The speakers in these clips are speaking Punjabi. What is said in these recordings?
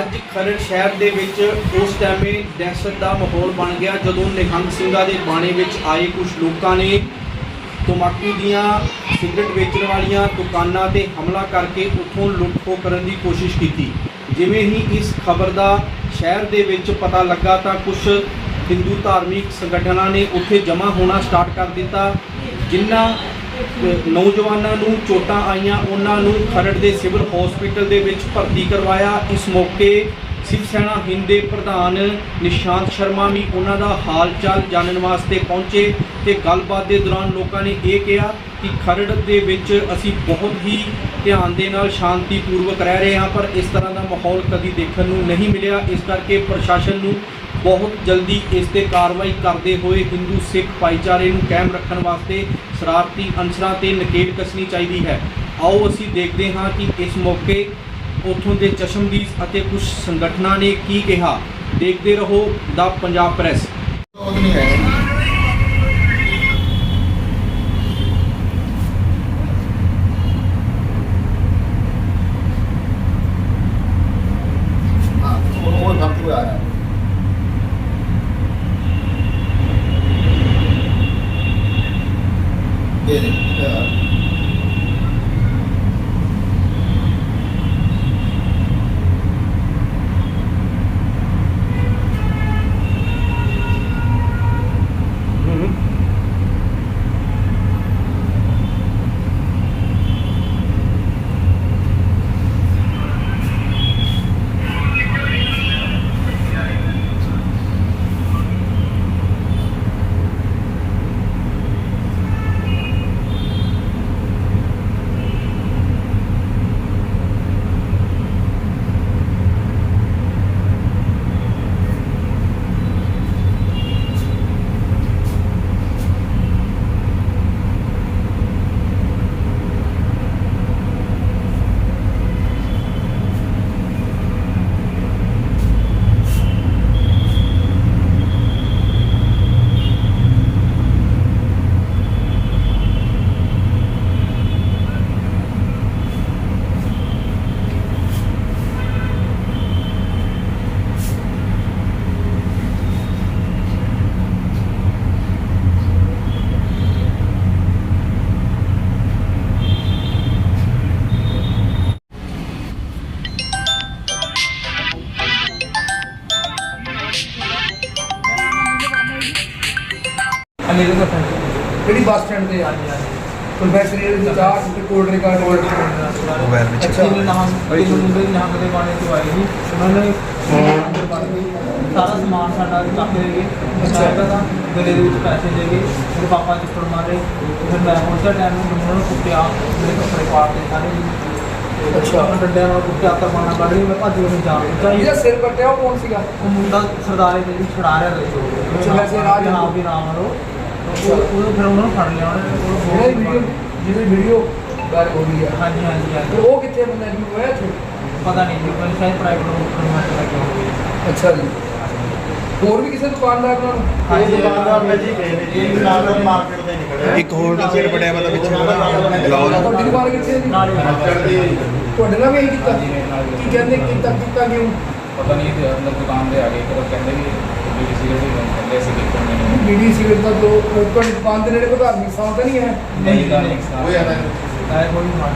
ਅੱਜ ਖਰੜ ਸ਼ਹਿਰ ਦੇ ਵਿੱਚ ਉਸ ਟਾਈਮੇ ਦਹਿਸ਼ਤ ਦਾ ਮਾਹੌਲ ਬਣ ਗਿਆ, ਜਦੋਂ ਨਿਹੰਗ ਸਿੰਘਾਂ ਦੇ ਬਾਣੇ ਵਿੱਚ ਆਏ ਕੁਝ ਲੋਕਾਂ ਨੇ ਤਮਾਕੂ ਦੀਆਂ ਸਿਗਰਟ ਵੇਚਣ ਵਾਲੀਆਂ ਦੁਕਾਨਾਂ ਤੇ ਹਮਲਾ ਕਰਕੇ ਉੱਥੋਂ ਲੁੱਟ-ਖੋਹ ਕਰਨ ਦੀ ਕੋਸ਼ਿਸ਼ ਕੀਤੀ। ਜਿਵੇਂ ਹੀ ਇਸ ਖਬਰ ਦਾ ਸ਼ਹਿਰ ਦੇ ਵਿੱਚ ਪਤਾ ਲੱਗਾ ਤਾਂ ਕੁਝ ਹਿੰਦੂ ਧਾਰਮਿਕ ਸੰਗਠਨਾਂ ਨੇ ਉੱਥੇ ਜਮ੍ਹਾਂ ਹੋਣਾ ਸਟਾਰਟ ਕਰ ਦਿੱਤਾ, ਜਿਨ੍ਹਾਂ ਨੌਜਵਾਨਾਂ ਨੂੰ ਚੋਟਾਂ ਆਈਆਂ, ਉਹਨਾਂ ਨੂੰ ਖਰੜ ਦੇ ਸਿਵਲ ਹਸਪੀਟਲ ਦੇ ਵਿੱਚ ਭਰਤੀ ਕਰਵਾਇਆ। ਇਸ ਮੌਕੇ ਸਿਵ ਸੈਨਾ ਹਿੰਦ ਦੇ ਪ੍ਰਧਾਨ ਨਿਸ਼ਾਂਤ ਸ਼ਰਮਾ ਵੀ ਉਹਨਾਂ ਦਾ ਹਾਲ ਚਾਲ ਜਾਣਨ ਵਾਸਤੇ ਪਹੁੰਚੇ ਤੇ ਗੱਲਬਾਤ ਦੇ ਦੌਰਾਨ ਲੋਕਾਂ ਨੇ ਇਹ ਕਿਹਾ ਕਿ ਖਰੜ ਦੇ ਵਿੱਚ ਅਸੀਂ ਬਹੁਤ ਹੀ ਧਿਆਨ ਦੇ ਨਾਲ ਸ਼ਾਂਤੀਪੂਰਵਕ ਰਹਿ ਰਹੇ ਹਾਂ, ਪਰ ਇਸ ਤਰ੍ਹਾਂ ਦਾ ਮਾਹੌਲ ਕਦੀ ਦੇਖਣ ਨੂੰ ਨਹੀਂ ਮਿਲਿਆ। ਇਸ ਕਰਕੇ ਪ੍ਰਸ਼ਾਸਨ ਨੂੰ ਬਹੁਤ ਜਲਦੀ ਇਸ ਤੇ ਕਾਰਵਾਈ ਕਰਦੇ ਹੋਏ ਹਿੰਦੂ ਸਿੱਖ ਭਾਈਚਾਰੇ ਨੂੰ ਕਾਇਮ ਰੱਖਣ ਵਾਸਤੇ ਸ਼ਰਾਰਤੀ ਅਨਸਰਾਂ ਤੇ ਨਕੇਲ ਕੱਸਣੀ ਚਾਹੀਦੀ ਹੈ। ਆਓ ਅਸੀਂ ਦੇਖਦੇ ਹਾਂ ਕਿ ਇਸ ਮੌਕੇ ਉੱਥੋਂ ਦੇ ਚਸ਼ਮਦੀਦ ਅਤੇ ਕੁਝ ਸੰਗਠਨਾਂ ਨੇ ਕੀ ਕਿਹਾ। ਦੇਖਦੇ ਰਹੋ ਦਾ ਪੰਜਾਬ ਪ੍ਰੈਸ। ਬੱਸ ਸਟੈਂਡ ਤੇ ਆ ਹਾਂਜੀ ਹਾਂਜੀ ਪ੍ਰੋਫੈਸਰ ਚਾਹ ਤੇ ਕੋਲਡ ਡਰਿੰਕ ਆ ਮੋਬਾਈਲ ਵਿੱਚ। ਅੱਛਾ। ਤਿੰਨ ਨਾਮ ਤਿੰਨ ਮੁੰਡੇ ਨਾਮ ਦੇ ਬਾਣੇ ਤੋਂ ਆਏ ਸੀ। ਉਹਨਾਂ ਨੇ ਸਾਰਾ ਸਮਾਨ ਸਾਡਾ ਚੱਕ ਲੈ ਗਏ। ਅੱਛਾ। ਅੱਛਾ ਦਾ ਗਲੇ ਦੇ ਵਿੱਚ ਪੈਸੇ ਦੇ ਗਏ। ਮੇਰੇ ਪਾਪਾ ਚਿੱਟੜ ਮਾਰੇ। ਫਿਰ ਮੈਂ ਪਹੁੰਚਿਆ ਟਾਈਮ ਨੂੰ ਉਹਨਾਂ ਨੂੰ ਕੁੱਟਿਆ। ਮੇਰੇ ਕੱਪੜੇ ਪਾੜ ਦੇ ਸਾਰੇ ਤੇ ਅੱਛਾ। ਉਹਨਾਂ ਡੰਡਿਆਂ ਨਾਲ ਕੁੱਟਿਆ ਤਾਂ ਮਾਣਾ ਕੱਢ ਲਈ ਮੈਂ ਭੱਜ ਕੇ ਉਹਨੂੰ ਜਾਣ ਜਿਹਦਾ ਚਾਹੀਦਾ ਸਿਰ ਕੱਟਿਆ ਉਹ ਕੌਣ ਸੀਗਾ? ਉਹ ਮੁੰਡਾ ਸਰਦਾਰੇ ਦੇ ਵਿੱਚ ਛੁਡਾ ਰਿਹਾ ਸੀ। ਅੱਛਾ, ਵੈਸੇ ਰਾਜ ਨਾਮ ਵੀ ਨਾਮ ਹਰੋ ਉਹ ਉਹ ਫਿਰ ਉਹਨਾਂ ਨੂੰ ਫੜ ਲਿਆ ਉਹਨਾਂ। ਨੇ ਜਿਹੜੀ ਵੀਡੀਓ ਉਹ ਜਿਹਦੀ ਵੀਡੀਓ ਵਾਇਰਲ ਹੋ ਰਹੀ ਆ। ਹਾਂਜੀ ਹਾਂਜੀ ਹਾਂਜੀ। ਤੇ ਉਹ ਕਿੱਥੇ ਬੰਦਾ? ਜੀ ਹੋਇਆ ਇੱਥੇ? ਪਤਾ ਨਹੀਂ ਜੀ ਪਰ ਸ਼ਾਇਦ ਪ੍ਰਾਈਵੇਟ ਕਨਵਰਟ ਲੱਗੇ ਹੋਏ ਅੱਛਾ ਜੀ। ਹੋਰ ਵੀ ਕਿਸੇ ਦੁਕਾਨਦਾਰ ਨਾਲ? ਹਾਂਜੀ ਦੁਕਾਨਦਾਰ ਨੇ ਜੀ ਗਏ ਨੇ ਜੀ। ਨਾਲ ਮਾਰਕੀਟ ਦੇ ਨਿਕਲੇ ਇੱਕ ਹੋਰ ਦਾ ਸਿਰ ਬੜਿਆ ਪਤਾ ਪਿੱਛੇ ਤੁਹਾਡੀ ਦੁਕਾਨ ਕਿੱਥੇ ਹੈ ਜੀ? ਨਾਲ ਹੀ ਮਾਰਕੀਟ ਦੀ ਤੁਹਾਡੇ ਨਾਲ ਵੀ ਇਹੀ ਕੀਤਾ? ਮੇਰੇ। ਕੀ ਕਹਿੰਦੇ ਕੀਤਾ ਕੀਤਾ ਕਿਉਂ? ਪਤਾ ਨਹੀਂ ਤੇ ਅੰਦਰ ਦੁਕਾਨ ਦੇ ਆ ਗਏ ਫਿਰ ਕਹਿੰਦੇ ਵੀ ਸਿਗਰਟ ਵੀ ਬੰਦ ਕਰਦੇ ਸੀ ਦੇਖਣ ਨੇ। ਬੀੜੀ ਸਿਗਰਟ ਦਾ ਦੋ ਤੁਹਾਡੀ ਦੁਕਾਨ ਦੇ ਨੇੜੇ ਕੋਈ ਧਾਰਮਿਕ ਸਥਾਨ ਤਾਂ ਨਹੀਂ ਹੈ? ਨਹੀਂ ਦਾ ਨਹੀਂ ਉਹ ਜਾਂਦਾ ਹੈ ਕੋਈ ਮਾਰ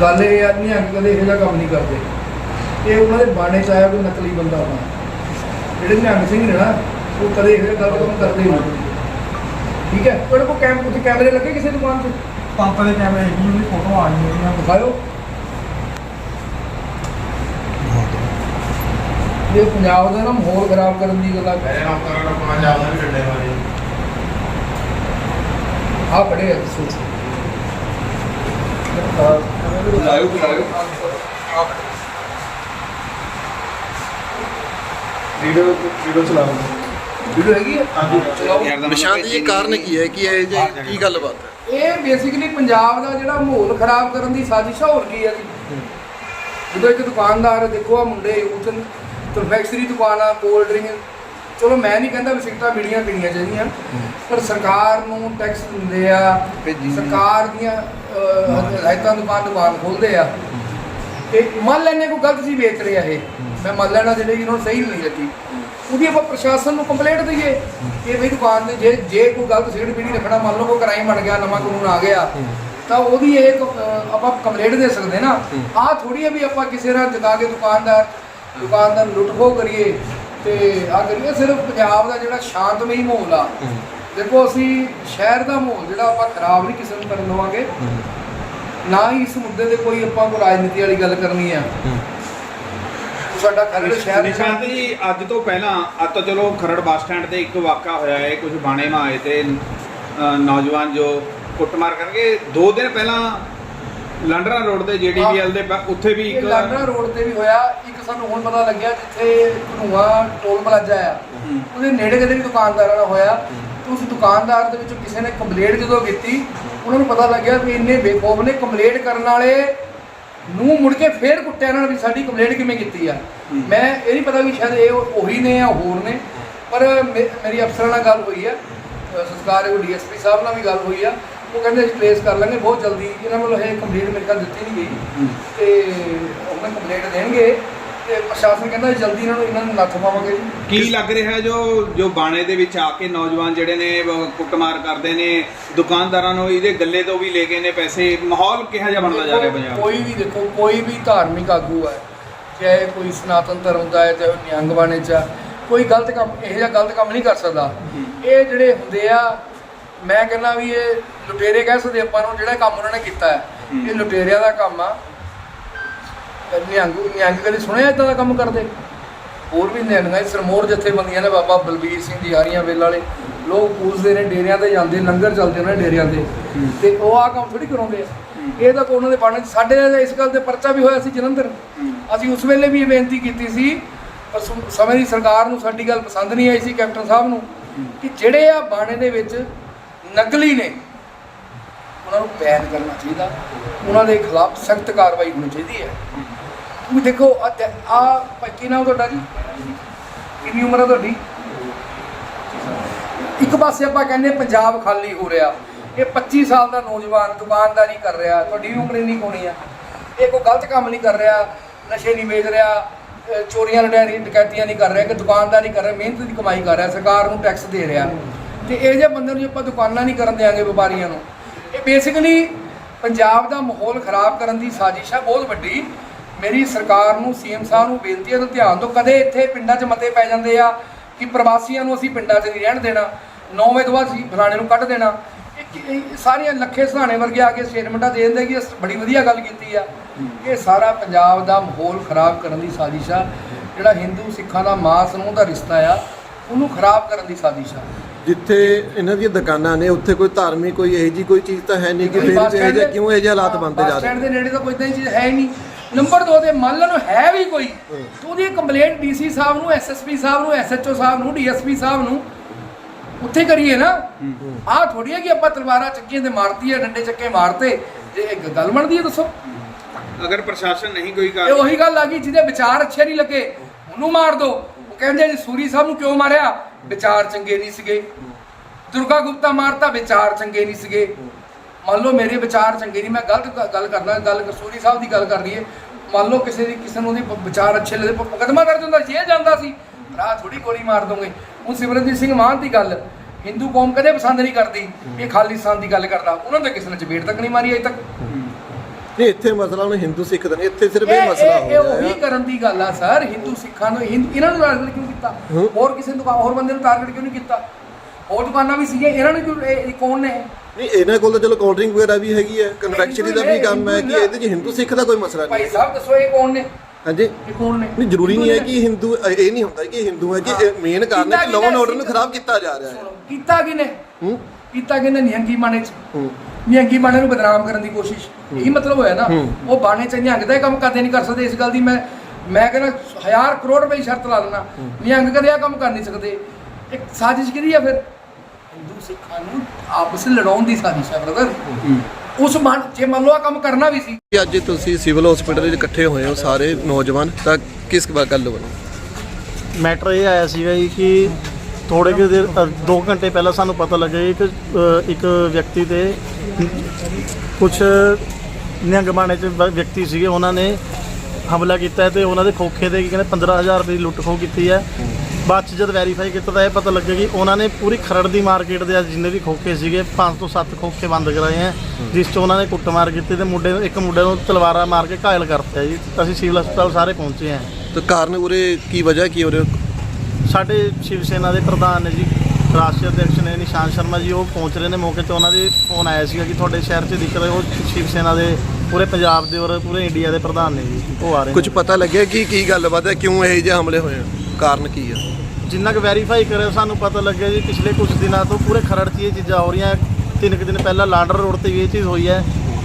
ਗੱਲ ਇਹ ਆ ਨਹੀਂ ਕਿ ਕਦੇ ਇਹੋ ਜਿਹਾ ਕੰਮ ਨਹੀਂ ਕਰਦੇ। ਇਹ ਉਹਨਾਂ ਦੇ ਬਾਣੇ ਚ ਆਇਆ ਕੋਈ ਨਕਲੀ ਬੰਦਾ ਹੋਣਾ ਜਿਹੜੇ ਨਿਹੰਗ ਸਿੰਘ ਨੇ ਨਾ ਉਹ ਕਦੇ ਇਹੋ ਜਿਹਾ ਗਲਤ ਕੰਮ ਕਰਦੇ ਨਹੀਂ। ਠੀਕ ਹੈ? ਤੁਹਾਡੇ ਕੋਲ ਕੈਮ ਉੱਥੇ ਕੈਮਰੇ ਲੱਗੇ ਕਿਸੇ ਦੁਕਾਨ 'ਤੇ? ਪੰਪ ਦੇ ਕੈਮਰੇ ਹੈਗੀ ਉਹਦੀ ਫੋਟੋ ਆ ਗਈ ਉਹਦੀਆਂ ਦਿਖਾਓ ਇਹ ਪੰਜਾਬ ਦਾ ਨਾ ਮਾਹੌਲ ਖਰਾਬ ਕਰਨ ਦੀ ਗੱਲ ਆ। ਮੇਰੇ ਨਾਮ ਕਰਨ ਨੂੰ ਪਾਣਾ ਜਾਂਦਾ ਵੀ ਡੰਡੇ ਮਾਰੇ। ਆ ਆ ਦੱਸੋ ਲਾਈਵ ਲਾਈਵ ਵੀਡੀਓ ਵੀਡੀਓ ਚਲਾਓ। ਵੀਡੀਓ ਹੈਗੀ ਆ? ਹਾਂਜੀ। ਚਲਾਓ। ਨਿਸ਼ਾਂਤ ਜੀ ਕਾਰਨ ਕੀ ਹੈ? ਕਿ ਇਹ ਜੇ ਕੀ ਗੱਲਬਾਤ ਹੈ? ਇਹ ਬੇਸਿਕਲੀ ਪੰਜਾਬ ਦਾ ਜਿਹੜਾ ਮਾਹੌਲ ਖਰਾਬ ਕਰਨ ਦੀ ਸਾਜ਼ਿਸ਼ ਹੋਰ ਕੀ ਆ ਜੀ? ਜਦੋਂ ਇੱਕ ਦੁਕਾਨਦਾਰ ਹੈ, ਦੇਖੋ ਆ ਮੁੰਡੇ ਯੂਥ ਕਨਫੈਕਸ਼ਨਰੀ ਦੁਕਾਨ ਆ ਕੋਲਡ ਡਰਿੰਕ। ਚਲੋ ਮੈਂ ਨਹੀਂ ਕਹਿੰਦਾ ਵੀ ਸਿਗਰਟਾਂ ਬੀੜੀਆਂ ਪੀਣੀਆਂ ਚਾਹੀਦੀਆਂ ਪਰ ਸਰਕਾਰ ਨੂੰ ਟੈਕਸ ਦਿੰਦੇ ਆ। ਸਰਕਾਰ ਦੀਆਂ ਹਦਾਇਤਾਂ ਦੁਕਾਨ ਦੁਕਾਨ ਖੋਲਦੇ ਆ। ਤੇ ਮੰਨ ਲੈਣੇ ਕੋਈ ਗਲਤ ਚੀਜ਼ ਵੇਚ ਰਿਹਾ ਇਹ। ਮੈਂ ਮੰਨ ਲੈਣਾ ਜਿਹੜੇ ਇਹਨਾਂ ਨੂੰ ਸਹੀ ਨਹੀਂ ਲੱਗੀ। ਉਹਦੀ ਆਪਾਂ ਪ੍ਰਸ਼ਾਸਨ ਨੂੰ ਕੰਪਲੇਂਟ ਦਈਏ ਕਿ ਵੀ ਦੁਕਾਨ ਤੇ ਜੇ ਜੇ ਕੋਈ ਗਲਤ ਸਿਗਰਟ ਬੀੜੀ ਰੱਖਣਾ ਮੰਨ ਲਓ ਕੋਈ ਕ੍ਰਾਈਮ ਬਣ ਗਿਆ ਨਵਾਂ ਕਾਨੂੰਨ ਆ ਗਿਆ ਤਾਂ ਉਹਦੀ ਇਹ ਆਪਾਂ ਕੰਪਲੇਂਟ ਦੇ ਸਕਦੇ ਨਾ। ਆਹ ਥੋੜੀ ਹੈ ਵੀ ਆਪਾਂ ਕਿਸੇ ਨਾਲ ਜਗਾ ਕੇ ਦੁਕਾਨਦਾਰ ਦੁਕਾਨਦਾਰ ਲੁੱਟਖੋ ਕਰੀਏ ਤੇ ਆ ਕਰੀਏ ਸਿਰਫ ਪੰਜਾਬ ਦਾ ਜਿਹੜਾ ਸ਼ਾਂਤਮਈ ਮਾਹੌਲ ਆ। ਦੇਖੋ ਅਸੀਂ ਸ਼ਹਿਰ ਦਾ ਮਾਹੌਲ ਜਿਹੜਾ ਆਪਾਂ ਖਰਾਬ ਨਹੀਂ ਕਿਸੇ ਨੂੰ ਕਰਨ ਦੇਵਾਂਗੇ। ਨਾ ਹੀ ਇਸ ਮੁੱਦੇ ਤੇ ਕੋਈ ਆਪਾਂ ਕੋਈ ਰਾਜਨੀਤੀ ਵਾਲੀ ਗੱਲ ਕਰਨੀ ਆ। ਸਾਡਾ ਖਰੜ ਸ਼ਹਿਰ ਨਿਸ਼ਾਂਤ ਜੀ ਅੱਜ ਤੋਂ ਪਹਿਲਾਂ ਅੱਜ ਤਾਂ ਚਲੋ ਖਰੜ ਬੱਸ ਸਟੈਂਡ ਤੇ ਇੱਕ ਵਾਕਾ ਹੋਇਆ ਹੈ ਕੁਝ ਬਾਣੇ ਮਾ ਆਏ ਤੇ ਨੌਜਵਾਨ ਜੋ ਕੁੱਟਮਾਰ ਕਰਕੇ ਦੋ ਦਿਨ ਪਹਿਲਾਂ ਲੰਡਰਾ ਰੋਡ ਤੇ ਜੀਡੀਪੀਐਲ ਦੇ ਪ- ਉੱਥੇ ਵੀ ਇਹ ਇੱਕ ਲਾਂਡਰਾ ਰੋਡ ਤੇ ਵੀ ਹੋਇਆ ਇੱਕ ਸਾਨੂੰ ਹੁਣ ਪਤਾ ਲੱਗਿਆ ਜਿੱਥੇ ਧਨੂਆ ਟੋਲ ਪਲਾਜ਼ਾ ਆ। ਉਹਦੇ ਨੇੜੇ ਕਿਤੇ ਵੀ ਦੁਕਾਨਦਾਰਾਂ ਨਾਲ ਹੋਇਆ। ਤੇ ਉਸ ਦੁਕਾਨਦਾਰ ਦੇ ਵਿੱਚੋਂ ਕਿਸੇ ਨੇ ਕੰਪਲੇਂਟ ਜਦੋਂ ਕੀਤੀ ਉਹਨਾਂ ਨੂੰ ਪਤਾ ਲੱਗਿਆ ਵੀ ਇੰਨੇ ਬੇਖੌਫ ਨੇ ਕੰਪਲੇਂਟ ਕਰਨ ਵਾਲੇ। ਨੂੰ ਮੁੜ ਕੇ ਫੇਰ ਕੁੱਟਿਆ ਇਹਨਾਂ ਨੇ ਵੀ ਸਾਡੀ ਕੰਪਲੇਂਟ ਕਿਵੇਂ ਕੀਤੀ ਆ। ਮੈਂ ਇਹ ਨਹੀਂ ਪਤਾ ਵੀ ਸ਼ਾਇਦ ਇਹ ਉਹੀ ਨੇ ਜਾਂ ਹੋਰ ਨੇ ਪਰ ਮੇ- ਮੇਰੀ ਅਫਸਰਾਂ ਨਾਲ ਗੱਲ ਹੋਈ ਆ। ਅ, ਸਤਿਕਾਰਯੋਗ ਡੀਐਸਪੀ ਸਾਹਿਬ ਨਾਲ ਵੀ ਗੱਲ ਹੋਈ ਆ। ਉਹ ਕਹਿੰਦੇ ਅਸੀਂ ਪਲੇਸ ਕਰ ਲਾਂਗੇ ਬਹੁਤ ਜਲਦੀ। ਇਹਨਾਂ ਵੱਲੋਂ ਇਹ ਕੰਪਲੇਂਟ ਮੇਰੇ ਕੋਲ ਦਿੱਤੀ ਨਹੀਂ ਗਈ। ਤੇ ਉਹ ਮੈਂ ਕੰਪਲੇਂਟ ਦੇਣਗੇ। ਤੇ ਪ੍ਰਸ਼ਾਸਨ ਕਹਿੰਦਾ ਜਲਦੀ ਇਹਨਾਂ ਨੂੰ ਇਹਨਾਂ ਨੂੰ ਨੱਥ ਪਾਵਾਂਗੇ ਜੀ। ਕੀ ਲੱਗ ਰਿਹਾ ਜੋ ਜੋ ਬਾਣੇ ਦੇ ਵਿੱਚ ਆ ਕੇ ਨੌਜਵਾਨ ਜਿਹੜੇ ਨੇ ਕੁੱਟਮਾਰ ਕਰਦੇ ਨੇ ਦੁਕਾਨਦਾਰਾਂ ਨੂੰ ਇਹਦੇ ਗੱਲੇ ਤੋਂ ਵੀ ਲੈ ਗਏ ਨੇ ਪੈਸੇ? ਮਾਹੌਲ ਕਿਹੋ ਜਿਹਾ ਬਣਦਾ ਜਾ ਰਿਹਾ ਦੇਖੋ, ਪੰਜਾਬ ਕੋਈ ਵੀ ਦੇਖੋ ਕੋਈ ਵੀ ਧਾਰਮਿਕ ਆਗੂ ਹੈ ਚਾਹੇ ਕੋਈ ਸਨਾਤਨ ਧਰਮ ਦਾ ਹੈ ਚਾਹੇ ਉਹ ਨਿਹੰਗ ਬਾਣੇ ਚ ਆ, ਕੋਈ ਗਲਤ ਕੰਮ ਇਹੋ ਜਿਹਾ ਗਲਤ ਕੰਮ ਨਹੀਂ ਕਰ ਸਕਦਾ। ਇਹ ਜਿਹੜੇ ਹੁੰਦੇ ਆ ਮੈਂ ਕਹਿੰਦਾ ਵੀ ਇਹ ਲੁਟੇਰੇ ਕਹਿ ਸਕਦੇ ਆਪਾਂ ਨੂੰ ਜਿਹੜਾ ਕੰਮ ਉਹਨਾਂ ਨੇ ਕੀਤਾ ਹੈ। ਇਹ ਲੁਟੇਰਿਆਂ ਦਾ ਕੰਮ ਆ। ਨਿਹੰਗ ਨਿਹੰਗ ਕਦੇ ਸੁਣਿਆ ਇਦਾਂ ਦਾ ਕੰਮ ਕਰਦੇ? ਹੋਰ ਵੀ ਨਿਹੰਗਾਂ ਦੀ ਸਰਮੋਰ ਜਥੇਬੰਦੀਆਂ ਨੇ ਬਾਬਾ ਬਲਬੀਰ ਸਿੰਘ ਦੀ ਹਾਰੀਆਂ ਵੇਲ ਵਾਲੇ। ਲੋਕ ਪੂਜਦੇ ਨੇ ਡੇਰਿਆਂ ਤੇ ਜਾਂਦੇ ਲੰਗਰ ਚੱਲਦੇ ਨੇ ਡੇਰਿਆਂ ਤੇ। ਤੇ ਉਹ ਆ ਕੰਮ ਥੋੜੀ ਕਰਾਉਂਦੇ ਆ। ਇਹ ਤਾਂ ਉਹਨਾਂ ਦੇ ਬਾਣੇ ਸਾਡੇ ਇਸ ਗੱਲ ਤੇ ਪਰਚਾ ਵੀ ਹੋਇਆ ਸੀ ਜਲੰਧਰ। ਅਸੀਂ ਉਸ ਵੇਲੇ ਵੀ ਇਹ ਬੇਨਤੀ ਕੀਤੀ ਸੀ ਪਰ ਸਮੇਂ ਦੀ ਸਰਕਾਰ ਨੂੰ ਸਾਡੀ ਗੱਲ ਪਸੰਦ ਨਹੀਂ ਆਈ ਸੀ ਕੈਪਟਨ ਸਾਹਿਬ ਨੂੰ ਕਿ ਜਿਹੜੇ ਆ ਬਾਣੇ ਦੇ ਵਿੱਚ ਨਕਲੀ ਨੇ। ਉਹਨਾਂ ਨੂੰ ਬੈਨ ਕਰਨਾ ਚਾਹੀਦਾ। ਉਹਨਾਂ ਦੇ ਖਿਲਾਫ ਸਖਤ ਕਾਰਵਾਈ ਹੋਣੀ ਚਾਹੀਦੀ ਹੈ। ਤੁਸੀਂ ਦੇਖੋ ਆ ਕੀ ਨਾਮ ਤੁਹਾਡਾ ਜੀ? ਕਿੰਨੀ ਉਮਰ ਹੈ ਤੁਹਾਡੀ? ਇੱਕ ਪਾਸੇ ਆਪਾਂ ਕਹਿੰਦੇ ਪੰਜਾਬ ਖਾਲੀ ਹੋ ਰਿਹਾ। ਇਹ 25 ਸਾਲ ਦਾ ਨੌਜਵਾਨ ਦੁਕਾਨਦਾਰੀ ਕਰ ਰਿਹਾ। ਤੁਹਾਡੀ ਉਮਰ ਨਹੀਂ ਹੋਣੀ ਆ। ਇਹ ਕੋਈ ਗਲਤ ਕੰਮ ਨਹੀਂ ਕਰ ਰਿਹਾ। ਨਸ਼ੇ ਨਹੀਂ ਵੇਚ ਰਿਹਾ। ਅਹ ਚੋਰੀਆਂ, ਲੁਟੇਰੀਆਂ, ਡਕੈਤੀਆਂ ਨਹੀਂ ਕਰ ਰਿਹਾ। ਕਿ ਦੁਕਾਨਦਾਰੀ ਕਰ ਰਿਹਾ। ਮਿਹਨਤ ਦੀ ਕਮਾਈ ਕਰ ਰਿਹਾ। ਸਰਕਾਰ ਨੂੰ ਟੈਕਸ ਦੇ ਰਿਹਾ। ਤੇ ਇਹ ਜਿਹੇ ਬੰਦੇ ਨੂੰ ਜੇ ਆਪਾਂ ਦੁਕਾਨਾਂ ਨਹੀਂ ਕਰਨ ਦੇਾਂਗੇ ਵਪਾਰੀਆਂ ਨੂੰ, ਇਹ ਬੇਸਿਕਲੀ ਪੰਜਾਬ ਦਾ ਮਾਹੌਲ ਖਰਾਬ ਕਰਨ ਦੀ ਸਾਜ਼ਿਸ਼ ਹੈ ਬਹੁਤ ਵੱਡੀ। ਮੇਰੀ ਸਰਕਾਰ ਨੂੰ ਸੀਐਮ ਸਾਹਿਬ ਨੂੰ ਬੇਨਤੀ ਹੈ ਕਿ ਧਿਆਨ ਤੋਂ ਕਦੇ ਇੱਥੇ ਪਿੰਡਾਂ 'ਚ ਮਤੇ ਪੈ ਜਾਂਦੇ ਆ ਕਿ ਪ੍ਰਵਾਸੀਆਂ ਨੂੰ ਅਸੀਂ ਪਿੰਡਾਂ 'ਚ ਨਹੀਂ ਰਹਿਣ ਦੇਣਾ 9 ਵਜੇ ਤੋਂ ਬਾਅਦ ਅਸੀਂ ਫਲਾਣੇ ਨੂੰ ਕੱਢ ਦੇਣਾ। ਸਾਰੀਆਂ ਲੱਖੇ ਸਹਾਣੇ ਵਰਗੇ ਆ ਕੇ ਸਟੇਟਮੈਂਟਾਂ ਦੇ ਦਿੰਦੇ ਕਿ ਬੜੀ ਵਧੀਆ ਗੱਲ ਕੀਤੀ ਆ। ਇਹ ਸਾਰਾ ਪੰਜਾਬ ਦਾ ਮਾਹੌਲ ਖਰਾਬ ਕਰਨ ਦੀ ਸਾਜ਼ਿਸ਼ ਆ, ਜਿਹੜਾ ਹਿੰਦੂ ਸਿੱਖਾਂ ਦਾ ਮਾਂ ਸਮੂਹ ਦਾ ਰਿਸ਼ਤਾ ਆ, ਉਹਨੂੰ ਖਰਾਬ ਕਰਨ ਦੀ ਸਾਜ਼ਿਸ਼ ਆ। ਜਿੱਥੇ ਇਹਨਾਂ ਦੀਆਂ ਦੁਕਾਨਾਂ ਨੇ ਉੱਥੇ ਕੋਈ ਧਾਰਮਿਕ ਕੋਈ ਇਹੋ ਜੀ ਕੋਈ ਚੀਜ਼ ਤਾਂ ਹੈ ਨਹੀਂ ਕਿ ਫਿਰ ਬੱਸ ਇਹ ਸਟੈਂਡ ਜਿਹੇ ਦੇ- ਕਿਉਂ ਇਹ ਜਿਹੇ ਹਾਲਾਤ ਬਣਦੇ ਜਾ ਬੱਸ ਸਟੈਂਡ ਰਹੇ ਦੇ ਨੇੜੇ ਤਾਂ ਕੋਈ ਤਾਂ ਚੀਜ਼ ਹੈ ਹੀ ਨਹੀਂ। ਨੰਬਰ 2 ਤੇ ਮੰਨ ਲਓ ਹੈ ਵੀ ਕੋਈ। ਤਾਂ ਉਹਦੀ ਕੰਪਲੇਂਟ ਡੀਸੀ ਸਾਹਿਬ ਨੂੰ ਐਸਐਸਪੀ ਸਾਹਿਬ ਨੂੰ ਐਸਐਚਓ ਸਾਹਿਬ ਨੂੰ ਡੀਐਸਪੀ ਸਾਹਿਬ ਨੂੰ। ਉੱਥੇ ਕਰੀਏ ਨਾ। ਆਹ ਥੋੜੀ ਹੈ ਕਿ ਆਪਾਂ ਤਲਵਾਰਾਂ ਚੱਕੀਆਂ ਤੇ ਮਾਰਤੀ ਹੈ ਡੰਡੇ ਚੱਕੇ ਮਾਰਤੇ। ਜੇ ਇਹ ਗੱਲ ਬਣਦੀ ਹੈ ਦੱਸੋ? ਅਗਰ ਪ੍ਰਸ਼ਾਸਨ ਨਹੀਂ ਕੋਈ ਇਹ ਉਹੀ ਗੱਲ ਆ ਗਈ ਜਿਹਦੇ ਵਿਚਾਰ ਅੱਛੇ ਨਹੀਂ ਲੱਗੇ ਉਹਨੂੰ ਮਾਰ ਦੋ। ਉਹ ਕਹਿੰਦੇ ਜੀ ਸੂਰੀ ਸਾਹਿਬ ਨੂੰ ਕਿਉਂ ਮਾਰਿਆ? ਵਿਚਾਰ ਚੰਗੇ ਨਹੀਂ ਸੀਗੇ। ਦੁਰਗਾ ਗੁਪਤਾ ਮਾਰਤਾ, ਵਿਚਾਰ ਚੰਗੇ ਨਹੀਂ ਸੀਗੇ। ਮੰਨ ਲਓ ਮੇਰੇ ਵਿਚਾਰ ਚੰਗੇ ਨਹੀਂ, ਮੈਂ ਗਲਤ ਗੱਲ ਕਰਨਾ ਗੱਲ ਕਸੂਰੀ ਸਾਹਿਬ ਦੀ ਗੱਲ ਕਰ ਰਹੀ ਹੈ ਮੰਨ ਲਓ ਕਿਸੇ ਦੀ, ਕਿਸੇ ਨੂੰ ਉਹਦੇ ਵਿਚਾਰ ਅੱਛੇ ਲੱਗਦੇ ਮੁਕਦਮਾ ਮੁਕੱਦਮਾ ਦਰਜ ਹੁੰਦਾ ਜੇ ਜਾਂਦਾ ਸੀ। ਭਰਾ ਥੋੜੀ ਗੋਲੀ ਮਾਰ ਦੋਗੇ। ਹੁਣ ਸਿਮਰਨਜੀਤ ਸਿੰਘ ਮਾਨ ਦੀ ਗੱਲ, ਹਿੰਦੂ ਕੌਮ ਕਦੇ ਪਸੰਦ ਨਹੀਂ ਕਰਦੀ ਇਹ ਖਾਲਿਸਤਾਨ ਦੀ ਗੱਲ ਕਰਦਾ। ਉਹਨਾਂ ਨੇ ਕਿਸੇ ਨੇ ਚਪੇੜ ਤੱਕ ਨਹੀਂ ਮਾਰੀ ਅਜੇ ਤੱਕ। ਨਹੀਂ ਇੱਥੇ ਮਸਲਾ ਹੁਣ ਹਿੰਦੂ ਸਿੱਖ ਦਾ ਨਹੀਂ ਇੱਥੇ ਸਿਰਫ ਇਹ ਮਸਲਾ ਹੋ ਇਹ ਰਿਹਾ ਉਹੀ ਹੈ ਕਰਨ ਦੀ ਗੱਲ ਆ ਸਰ ਹਿੰਦੂ ਸਿੱਖਾਂ ਨੂੰ ਹਿੰਦੂ ਇਹਨਾਂ ਨੂੰ ਟਾਰਗੇਟ ਕਿਉਂ ਕੀਤਾ? ਹੂੰ। ਹੋਰ ਕਿਸੇ ਨੂੰ ਹੋਰ ਬੰਦੇ ਨੂੰ ਟਾਰਗੇਟ ਕਿਉਂ ਨਹੀਂ ਕੀਤਾ? ਹੋਰ ਦੁਕਾਨਾਂ ਵੀ ਸੀਗੀਆਂ ਇਹਨਾਂ ਨੂੰ ਕਿਉਂ ਇਹ ਇਹ ਕੌਣ ਨੇ? ਨਹੀਂ ਇਹਨਾਂ ਕੋਲ ਤਾਂ ਚਲੋ ਡਰਿੰਕ ਵਗੈਰਾ ਵੀ ਹੈਗੀ ਹੈ ਕਨਫੈਕਸ਼ਨਰੀ ਦਾ ਵੀ ਕੰਮ ਹੈ ਕਿ ਇਹਦੇ 'ਚ ਹਿੰਦੂ ਸਿੱਖ ਦਾ ਕੋਈ ਮਸਲਾ ਭਾਈ ਨਹੀਂ ਸਾਹਿਬ ਦੱਸੋ ਇਹ ਕੌਣ ਨੇ? ਹਾਂਜੀ। ਇਹ ਕੌਣ ਨੇ? ਨਹੀਂ ਜ਼ਰੂਰੀ ਨਹੀਂ ਹੈ ਕਿ ਹਿੰਦੂ ਇਹ ਨਹੀਂ ਹੁੰਦਾ ਕਿ ਹਿੰਦੂ ਹੈ ਕਿ ਮੇਨ ਕਾਰਨ ਹੈ ਕਿ ਲਾਅ ਐਂਡ ਆਰਡਰ ਨੂੰ ਖਰਾਬ ਕੀਤਾ ਜਾ ਰਿਹਾ ਹੈ। ਸੁਣੋ, ਕੀਤਾ ਕਿਨੇ ਹੂੰ। ਕੀਤਾ ਕਿਨੇ ਨਿਹੰਗੀ ਬਾਣੇ ਚ? ਹੂੰ। ਨਿਹੰਗੀ ਬਾਣੇ ਨੂੰ ਬਦਨਾਮ ਕਰਨ ਦੀ ਕੋਸ਼ਿਸ਼। ਇਹੀ ਮਤਲਬ ਹੋਇਆ ਨਾ। ਉਹ ਬਾਣੇ ਚ ਨਿਹੰਗ ਦਾ ਇਹ ਕੰਮ ਕਦੇ ਨਹੀਂ ਕਰ ਸਕਦੇ। ਇਸ ਗੱਲ ਦੀ ਮੈਂ ਮੈਂ ਕਹਿੰਦਾ ਹਜ਼ਾਰ ਕਰੋੜ ਰੁਪਏ ਦੀ ਸ਼ਰਤ ਲਾ ਲੈਣਾ ਨਿਹੰਗ ਕਦੇ ਇਹ ਕੰਮ ਕਰ ਨਹੀਂ ਸਕਦੇ। ਇੱਕ ਸਾਜ਼ਿਸ਼ ਕਿਹਦੀ ਆ ਫਿਰ? ਹਿੰਦੂ ਸਿੱਖਾਂ ਨੂੰ ਆਪਸ ਵਿੱਚ ਲੜਾਉਣ ਦੀ ਸਾਜ਼ਿਸ਼ ਹੈ। ਬ੍ਰਦਰ ਉਸ ਮਨ ਜੇ ਮੰਨ ਲਓ ਆ ਕੰਮ ਕਰਨਾ ਵੀ ਸੀ। ਅੱਜ ਤੁਸੀਂ ਸਿਵਲ ਹਸਪੀਟਲ ਵਿੱਚ ਇਕੱਠੇ ਹੋਏ ਹੋ ਸਾਰੇ ਨੌਜਵਾਨ ਤਾਂ ਕਿਸ ਗੱਲ ਬਣੀ ਮੈਟਰ ਇਹ ਆਇਆ ਸੀਗਾ ਜੀ ਕਿ ਥੋੜੇ ਕਿ ਦੇਰ 2 ਘੰਟੇ ਪਹਿਲਾਂ ਸਾਨੂੰ ਪਤਾ ਲੱਗਿਆ ਜੀ ਕਿ ਅ, ਇੱਕ ਵਿਅਕਤੀ ਦੇ ਕੁਝ ਨਿਹੰਗ ਚ ਵ ਵਿਅਕਤੀ ਸੀਗੇ। ਉਹਨਾਂ ਨੇ ਹਮਲਾ ਕੀਤਾ ਹੈ ਤੇ ਉਹਨਾਂ ਦੇ ਖੋਖੇ ਦੇ ਕੀ ਕਹਿੰਦੇ 15000 ਰੁਪਏ ਦੀ ਲੁੱਟ ਖੋਹ ਕੀਤੀ ਹੈ। ਬਾਅਦ ਚ ਜਦ ਵੈਰੀਫਾਈ ਕੀਤਾ ਤਾਂ ਇਹ ਪਤਾ ਲੱਗਿਆ ਕਿ ਉਹਨਾਂ ਨੇ ਪੂਰੀ ਖਰੜ ਦੀ ਮਾਰਕੀਟ ਦੇ ਅੱਜ ਜਿੰਨੇ ਵੀ ਖੋਖੇ ਸੀਗੇ 5 ਤੋਂ 7 ਖੋਖੇ ਬੰਦ ਕਰਾਏ ਹੈ ਜਿਸ ਚ ਉਹਨਾਂ ਨੇ ਕੁੱਟਮਾਰ ਕੀਤੀ ਤੇ ਮੁੰਡੇ ਨੂੰ ਇੱਕ ਮੁੰਡੇ ਨੂੰ ਤਲਵਾਰਾਂ ਮਾਰ ਕੇ ਘਾਇਲ ਕਰਤਾ ਜੀ। ਅਸੀਂ ਸਿਵਲ ਹਸਪਤਾਲ ਸਾਰੇ ਪਹੁੰਚੇ ਹਾਂ। ਤੇ ਕਾਰਨ ਉਰੇ ਕੀ ਵਜ੍ਹਾ ਕੀ ਉਰੇ ਸਾਡੇ ਸ਼ਿਵ ਸੈਨਾ ਦੇ ਪ੍ਰਧਾਨ ਨੇ ਜੀ ਰਾਸ਼ਟਰੀ ਅਧਿਕਸ਼ ਨੇ ਨਿਸ਼ਾਨ ਸ਼ਰਮਾ ਜੀ ਉਹ ਪਹੁੰਚ ਰਹੇ ਨੇ ਮੌਕੇ ਤੇ। ਉਹਨਾਂ ਦੇ ਫੋਨ ਆਇਆ ਸੀਗਾ ਕਿ ਤੁਹਾਡੇ ਸ਼ਹਿਰ 'ਚ ਦਿਖ ਰਹੇ ਉਹ ਸ਼ਿਵ ਸੈਨਾ ਦੇ ਪੂਰੇ ਪੰਜਾਬ ਦੇ ਔਰ ਪੂਰੇ ਇੰਡੀਆ ਦੇ ਪ੍ਰਧਾਨ ਨੇ ਜੀ ਉਹ ਆ ਰਹੇ ਕੁਝ ਨੇ ਪਤਾ ਲੱਗਿਆ ਕਿ ਕੀ ਗੱਲਬਾਤ ਹੈ? ਕਿਉਂ ਇਹ ਜਿਹੇ ਹਮਲੇ ਹੋਏ ਆ? ਕਾਰਨ ਕੀ ਆ? ਜਿੰਨਾ ਕੁ ਵੈਰੀਫਾਈ ਕਰੇ ਸਾਨੂੰ ਪਤਾ ਲੱਗਿਆ ਜੀ ਪਿਛਲੇ ਕੁਝ ਦਿਨਾਂ ਤੋਂ ਪੂਰੇ ਖਰੜ 'ਚ ਇਹ ਚੀਜ਼ਾਂ ਹੋ ਰਹੀਆਂ। ਤਿੰਨ ਕੁ ਦਿਨ ਪਹਿਲਾਂ ਲਾਂਡਰ ਰੋਡ ਤੇ ਵੀ ਇਹ ਚੀਜ਼ ਹੋਈ ਹੈ।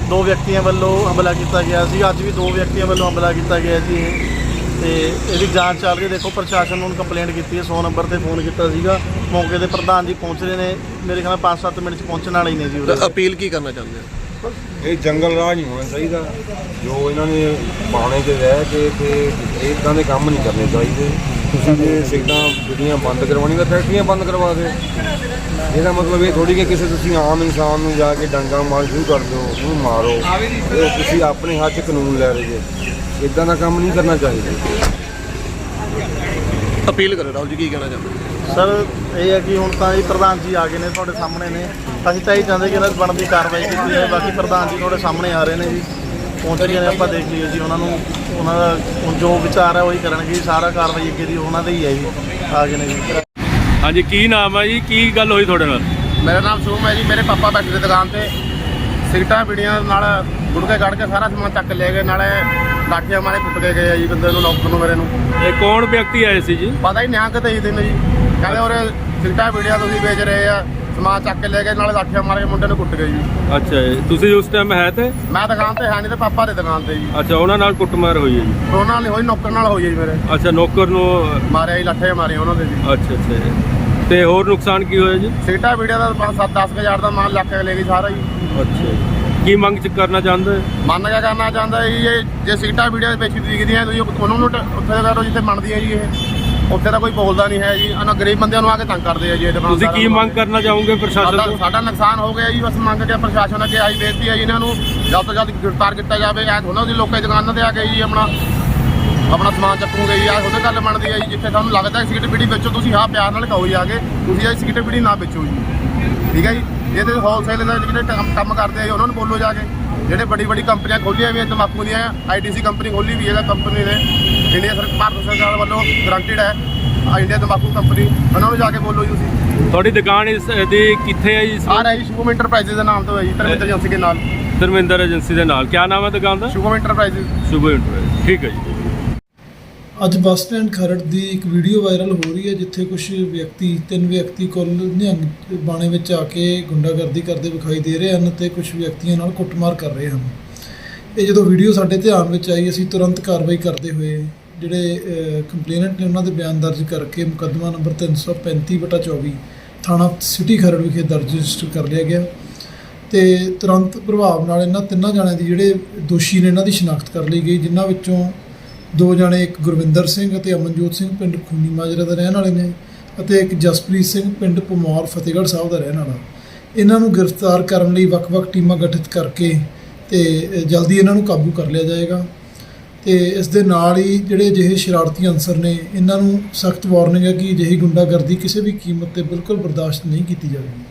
ਦੋ ਵਿਅਕਤੀਆਂ ਵੱਲੋਂ ਹਮਲਾ ਕੀਤਾ ਗਿਆ ਸੀ। ਅੱਜ ਵੀ ਦੋ ਵਿਅਕਤੀਆਂ ਵੱਲੋਂ ਹਮਲਾ ਕੀਤਾ ਗਿਆ ਜੀ ਇਹ। ਤੇ ਇਹਦੀ ਜਾਂਚ ਚੱਲ ਰਹੀ ਹੈ। ਦੇਖੋ ਪ੍ਰਸ਼ਾਸਨ ਨੂੰ ਕੰਪਲੇਂਟ ਕੀਤੀ ਹੈ। 100 ਨੰਬਰ ਤੇ ਫੋਨ ਕੀਤਾ ਸੀਗਾ। ਮੌਕੇ ਤੇ ਪ੍ਰਧਾਨ ਜੀ ਪਹੁੰਚ ਰਹੇ ਨੇ। ਮੇਰੇ ਖਿਆਲ 5-7 ਮਿੰਟ 'ਚ ਪਹੁੰਚਣ ਵਾਲੇ ਹੀ ਨੇ ਜੀ ਤਾਂ ਉਰੇ ਅਪੀਲ ਕੀ ਕਰਨਾ ਚਾਹੁੰਦੇ ਆ ਇਹ ਜੰਗਲ ਰਾਹ ਨਹੀਂ ਹੋਣਾ ਚਾਹੀਦਾ। ਜੋ ਇਹਨਾਂ ਨੇ ਬਾਣੇ 'ਚ ਰਹਿ ਕੇ ਤੇ ਇਦਾਂ ਦੇ ਕੰਮ ਨਹੀਂ ਕਰਨੇ ਚਾਹੀਦੇ। ਤੁਸੀਂ ਜੇ ਸਿਗਟਾਂ ਜਿਹੜੀਆਂ ਬੰਦ ਕਰਵਾਉਣੀ ਤਾਂ ਫੈਕਟਰੀਆਂ ਬੰਦ ਕਰਵਾ ਦਿਓ। ਇਹਦਾ ਮਤਲਬ ਇਹ ਥੋੜੀ ਕਿ ਕਿਸੇ ਤੁਸੀਂ ਆਮ ਇਨਸਾਨ ਨੂੰ ਜਾ ਕੇ ਡੰਗਾ ਮਾਰ ਸ਼ੁਰੂ ਕਰ ਦਿਓ ਉਹਨੂੰ ਮਾਰੋ। ਇਹ ਤੁਸੀਂ ਆਪਣੇ ਹੱਥ 'ਚ ਕਾਨੂੰਨ ਲੈ ਰਹੇ ਜੇ। ਇਦਾਂ ਦਾ ਕੰਮ ਨਹੀਂ ਕਰਨਾ ਚਾਹੀਦਾ। ਅਪੀਲ ਕਰੋ ਰਾਹੁਲ ਜੀ ਕੀ ਕਹਿਣਾ ਚਾਹੁੰਦੇ? ਸਰ ਇਹ ਹੈ ਕਿ ਹੁਣ ਤਾਂ ਜੀ ਪ੍ਰਧਾਨ ਜੀ ਆ ਗਏ ਨੇ ਤੁਹਾਡੇ ਸਾਹਮਣੇ ਨੇ। ਅਸੀਂ ਤਾਂ ਇਹ ਚਾਹੁੰਦੇ ਕਿ ਇਹਨਾਂ ਦੀ ਬਣਦੀ ਕਾਰਵਾਈ ਕੀਤੀ ਜਾਏ ਬਾਕੀ ਪ੍ਰਧਾਨ ਜੀ ਤੁਹਾਡੇ ਸਾਹਮਣੇ ਆ ਰਹੇ ਨੇ ਜੀ। ਪਹੁੰਚ ਰਹੇ ਨੇ ਆਪਾਂ ਦੇਖ ਲਈਏ ਜੀ ਉਹਨਾਂ ਨੂੰ। ਉਹਨਾਂ ਦਾ ਹੁਣ ਜੋ ਵਿਚਾਰ ਹੈ ਉਹੀ ਕਰਨਗੇ ਜੀ। ਸਾਰਾ ਕਾਰਵਾਈ ਅੱਗੇ ਦੀ ਉਹਨਾਂ ਦਾ ਹੀ ਹੈ ਜੀ। ਆ ਗਏ ਨੇ ਜੀ। ਹਾਂਜੀ ਕੀ ਨਾਮ ਹੈ ਜੀ? ਕੀ ਗੱਲ ਹੋਈ ਤੁਹਾਡੇ ਨਾਲ? ਮੇਰਾ ਨਾਮ ਸ਼ੁਭਮ ਹੈ ਜੀ। ਮੇਰੇ ਪਾਪਾ ਬੈਠੇ ਨੇ ਦੁਕਾਨ ਤੇ। ਸਿਗਟਾਂ ਬੀੜੀਆਂ ਨਾਲ ਗੁੜਕੇ ਕੱਢ ਕੇ ਸਾਰਾ ਸਮਾਨ ਚੱਕ ਲੈ ਗਏ ਨਾਲੇ ਲਾਠੀਆਂ ਮਾਰੇ ਕੁੱਟ ਕੇ ਗਏ ਆ ਜੀ ਬੰਦੇ ਨੂੰ ਨੌਕਰ ਨੂੰ ਮੇਰੇ ਨੂੰ। ਇਹ ਕੌਣ ਵਿਅਕਤੀ ਆਏ ਸੀ ਜੀ? ਪਤਾ ਹੀ ਨਹੀਂ ਕਿਤੇ ਹੀ ਦਿਨ ਜੀ। ਕਹਿੰਦੇ ਉਰੇ ਸਿਗਟਾਂ ਬੀੜੀਆਂ ਤੁਸੀਂ ਵੇਚ ਰਹੇ ਆ ਸਮਾਨ ਚੱਕ ਕੇ ਲੈ ਗਏ ਨਾਲੇ ਲਾਠੀਆਂ ਮਾਰ ਕੇ ਮੁੰਡੇ ਨੂੰ ਕੁੱਟ ਗਏ ਜੀ। ਅੱਛਾ ਜੀ। ਤੁਸੀਂ ਉਸ ਟਾਈਮ ਹੈ ਤੇ? ਮੈਂ ਦੁਕਾਨ ਤੇ ਹੈ ਨਹੀਂ ਤੇ ਪਾਪਾ ਦੇ ਦੁਕਾਨ ਤੇ ਜੀ। ਅੱਛਾ ਉਹਨਾਂ ਨਾਲ ਕੁੱਟਮਾਰ ਹੋਈ ਹੈ ਜੀ? ਉਹਨਾਂ ਨਾਲ ਹੋਈ ਨੌਕਰ ਨਾਲ ਹੋਈ ਹੈ ਜੀ ਮੇਰੇ। ਅੱਛਾ ਨੌਕਰ ਨੂੰ ਮਾਰਿਆ ਜੀ ਲਾਠੇ ਮਾਰੇ ਉਹਨਾਂ ਦੇ ਜੀ। ਅੱਛਾ ਅੱਛਾ ਜੀ। ਤੇ ਹੋਰ ਨੁਕਸਾਨ ਕੀ ਹੋਇਆ ਜੀ? ਸਿਗਟਾਂ ਬੀੜੀਆਂ ਦਾ 5-7 ਹਜ਼ਾਰ ਦਾ ਮਾਲ ਲੱਕ ਕੇ ਲੈ ਗਈ ਸਾਰਾ ਜੀ। ਅੱਛਾ ਜੀ। ਕੀ ਮੰਗ ਚ ਕਰਨਾ ਚਾਹੁੰਦੇ? ਮੰਨ ਕੇ ਕਰਨਾ ਚਾਹੁੰਦਾ ਜੀ ਇਹ ਜੇ ਸਿਗਟਾਂ ਵੀਡੀਓ ਵਿੱਚ ਦਿਖਦੀਆਂ ਤੁਸੀਂ ਉਹਨਾਂ ਨੂੰ ਟ- ਉੱਥੇ ਕਰੋ ਜਿੱਥੇ ਮੰਨਦੀਆਂ ਜੀ ਇਹ। ਉੱਥੇ ਤਾਂ ਕੋਈ ਬੋਲਦਾ ਨਹੀਂ ਹੈ ਜੀ ਇਹਨਾਂ ਗਰੀਬ ਬੰਦਿਆਂ ਨੂੰ ਆ ਕੇ ਤੰਗ ਕਰਦੇ ਆ ਜੀ ਇਹ ਤੁਸੀਂ ਦੁਕਾਨਦਾਰਾਂ ਕੀ ਨੂੰ। ਮੰਗ ਕਰਨਾ ਚਾਹੋਗੇ ਪ੍ਰਸ਼ਾਸਨ ਸਾਡਾ ਤੋਂ? ਸਾਡਾ ਨੁਕਸਾਨ ਹੋ ਗਿਆ ਜੀ ਬਸ ਮੰਗ ਕੇ ਪ੍ਰਸ਼ਾਸਨ ਅੱਗੇ ਆਈ ਬੇਨਤੀ ਹੈ ਜੀ ਇਹਨਾਂ ਨੂੰ ਜਲਦ ਤੋਂ ਜਲਦ ਗ੍ਰਿਫਤਾਰ ਕੀਤਾ ਜਾਵੇ। ਐ ਥੋੜਾ ਦੀ ਲੋਕਾਂ ਦੀ ਦੁਕਾਨਾਂ ਤੇ ਆ ਕੇ ਜੀ ਆਪਣਾ ਆਪਣਾ ਸਮਾਨ ਚੱਕੂਗੇ ਜੀ ਆ ਉਹਦੇ ਗੱਲ ਬਣਦੀ ਹੈ ਜੀ ਜਿੱਥੇ ਤੁਹਾਨੂੰ ਲੱਗਦਾ ਹੈ ਸਿਗਰਟ ਬੀੜੀ ਵੇਚੋ ਤੁਸੀਂ ਹਾਂ ਪਿਆਰ ਨਾਲ ਕਹੋ ਜੀ ਆ ਕੇ ਤੁਸੀਂ ਇਹ ਸਿਗਰਟ ਬੀੜੀ ਨਾ ਵੇਚੋ ਜੀ। ਠੀਕ ਹੈ ਜੀ? ਇਹ ਤੇ ਹੋਲਸੇਲ ਦੇ ਜਿਹੜੇ ਕੰਮ- ਕਰਦੇ ਆ ਜੀ, ਉਹਨਾਂ ਨੂੰ ਬੋਲੋ ਜਾ ਕੇ। ਜਿਹੜੇ ਵੱਡੀ ਵੱਡੀ ਕੰਪਨੀਆਂ ਖੋਲੀਆਂ ਵੀ ਤੰਬਾਕੂ ਦੀਆਂ ਆਈਟੀਸੀ ਕੰਪਨੀ ਖੋਲੀ ਵੀ ਹੈ ਕੰਪਨੀ ਨੇ ਇੰਡੀਆ ਸਰਕਾਰ ਭਾਰਤ ਸਰਕਾਰ ਵੱਲੋਂ ਗਰੰਟਡ ਹੈ ਆ ਇੰਡੀਆ ਤੰਬਾਕੂ ਕੰਪਨੀ ਉਹਨਾਂ ਨੂੰ ਜਾ ਕੇ ਬੋਲੋ ਜੀ ਤੁਸੀਂ। ਤੁਹਾਡੀ ਦੁਕਾਨ ਇਸ ਦੀ ਕਿੱਥੇ ਹੈ ਜੀ ਆ ਰਿਹਾ ਜੀ ਸ਼ੁਭਮ ਇੰਟਰਪ੍ਰਾਈਜ਼ਸ ਦੇ ਨਾਮ ਤੋਂ ਹੈ ਜੀ ਧਰਮਿੰਦਰ ਏਜੰਸੀ ਦੇ ਨਾਲ। ਧਰਮਿੰਦਰ ਏਜੰਸੀ ਦੇ ਨਾਲ। ਕੀ ਨਾਮ ਹੈ ਦੁਕਾਨ ਦਾ? ਸ਼ੁਭਮ ਇੰਟਰਪ੍ਰਾਈਜ਼ਸ ਸ਼ੁਭ ਇੰਟਰਵਿਊ ਠੀਕ ਹੈ ਜੀ। ਅੱਜ ਬੱਸ ਸਟੈਂਡ ਖਰੜ ਦੀ ਇੱਕ ਵੀਡੀਓ ਵਾਇਰਲ ਹੋ ਰਹੀ ਹੈ, ਜਿੱਥੇ ਕੁਝ ਵਿਅਕਤੀ, ਤਿੰਨ ਵਿਅਕਤੀ ਕੋਲ ਨਿਹੰਗ ਬਾਣੇ ਵਿੱਚ ਆ ਕੇ ਗੁੰਡਾਗਰਦੀ ਕਰਦੇ ਵਿਖਾਈ ਦੇ ਰਹੇ ਹਨ ਤੇ ਕੁਝ ਵਿਅਕਤੀਆਂ ਨਾਲ ਕੁੱਟਮਾਰ ਕਰ ਰਹੇ ਹਨ। ਇਹ ਜਦੋਂ ਵੀਡੀਓ ਸਾਡੇ ਧਿਆਨ ਵਿੱਚ ਆਈ, ਅਸੀਂ ਤੁਰੰਤ ਕਾਰਵਾਈ ਕਰਦੇ ਹੋਏ, ਜਿਹੜੇ ਕੰਪਲੇਨੈਂਟ ਨੇ ਉਹਨਾਂ ਦੇ ਬਿਆਨ ਦਰਜ ਕਰਕੇ ਮੁਕੱਦਮਾ ਨੰਬਰ 335/24 ਥਾਣਾ ਸਿਟੀ ਖਰੜ ਵਿਖੇ ਦਰਜ ਰਜਿਸਟਰ ਕਰ ਲਿਆ ਗਿਆ ਤੇ ਤੁਰੰਤ ਪ੍ਰਭਾਵ ਨਾਲ ਇਹਨਾਂ ਤਿੰਨਾਂ ਜਣਿਆਂ ਦੀ ਜਿਹੜੇ ਦੋਸ਼ੀ ਨੇ, ਇਹਨਾਂ ਦੀ ਸ਼ਨਾਖਤ ਕਰ ਲਈ ਗਈ, ਜਿਨ੍ਹਾਂ ਵਿੱਚੋਂ ਦੋ ਜਣੇ, ਇੱਕ ਗੁਰਵਿੰਦਰ ਸਿੰਘ ਅਤੇ ਅਮਨਜੋਤ ਸਿੰਘ ਪਿੰਡ ਖੂਨੀ ਮਾਜਰਾ ਦਾ ਰਹਿਣ ਵਾਲੇ ਨੇ ਅਤੇ ਇੱਕ ਜਸਪ੍ਰੀਤ ਸਿੰਘ ਪਿੰਡ ਪਮੌਰ ਫਤਿਹਗੜ੍ਹ ਸਾਹਿਬ ਦਾ ਰਹਿਣ ਵਾਲਾ। ਇਹਨਾਂ ਨੂੰ ਗ੍ਰਿਫਤਾਰ ਕਰਨ ਲਈ ਵੱਖ-ਵੱਖ ਟੀਮਾਂ ਗਠਿਤ ਕਰਕੇ ਤੇ ਜਲਦੀ ਇਹਨਾਂ ਨੂੰ ਕਾਬੂ ਕਰ ਲਿਆ ਜਾਏਗਾ। ਤੇ ਇਸ ਦੇ ਨਾਲ ਹੀ ਜਿਹੜੇ ਅਜਿਹੇ ਸ਼ਰਾਰਤੀ ਅਨਸਰ ਨੇ, ਇਹਨਾਂ ਨੂੰ ਸਖਤ ਵਾਰਨਿੰਗ ਹੈ ਕਿ ਅਜਿਹੀ ਗੁੰਡਾਗਰਦੀ ਕਿਸੇ ਵੀ ਕੀਮਤ ਤੇ ਬਿਲਕੁਲ ਬਰਦਾਸ਼ਤ ਨਹੀਂ ਕੀਤੀ ਜਾਵੇਗੀ।